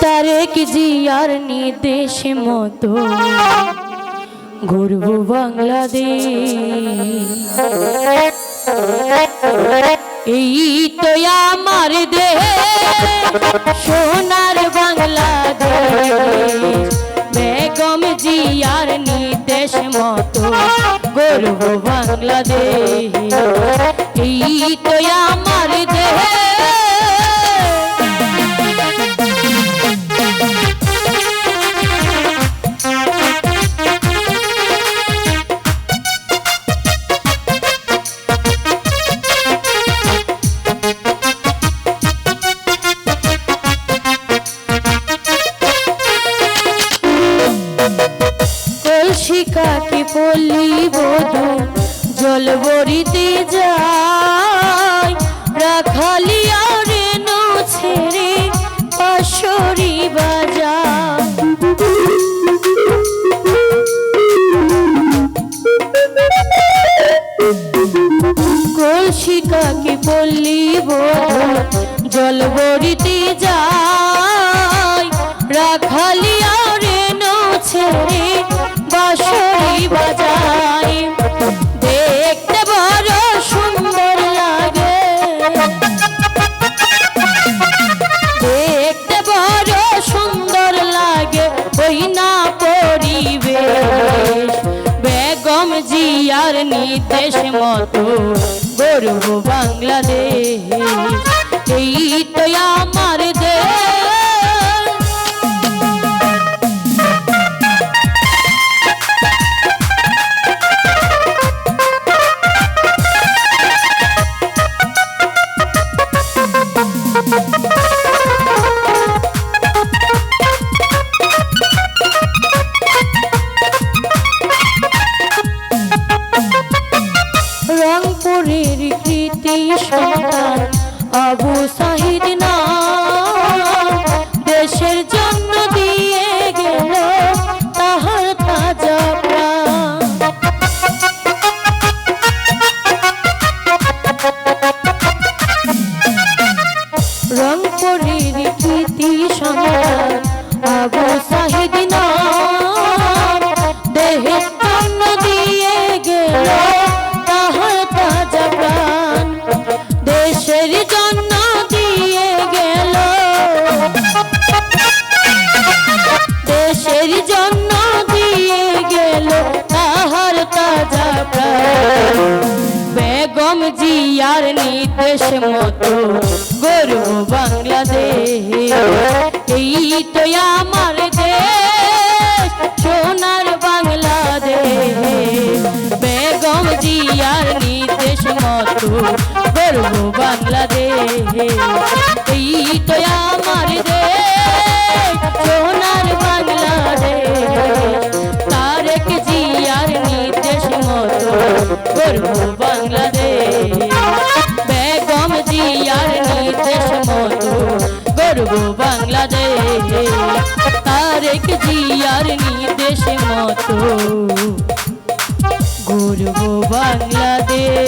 তারেক জিয়ার নির্দেশ মতো? ঘুরব বাংলাদেশ। এই তো আমার দেহ সোনার বাংলাদেশ। বেগম জিয়ার নির্দেশ মতো। গর্ব বাংলাদেশ। এই তো আমার দেহ। পল্লী বধু, জল বরিতে যায় রাখালিয়া রেণু ছেড়ে পাশরি বাজায় কলসিকাকে পল্লী বধু, জল বরিতে যায় জিয়ার নির্দেশ মতো গর্ব বাংলাদেশ। এই তো আমার দেশ। রংপুরের i Abuso. বেগম জিয়ার নির্দেশ মতো গরু বাংলাদেশ। এই তো আমার দেশ, সোনার বাংলাদেশ। বেগম জিয়ার নির্দেশ মতো গরু বাংলাদেশ। এই তো আমার দেশ, সোনার বাংলাদেশ। তারেক জিয়ার নির্দেশ মতো গর্ব বাংলাদেশ। গর্ব বাংলাদেশ। তারেক জিয়ার নির্দেশ মতো গর্ব বাংলাদেশ।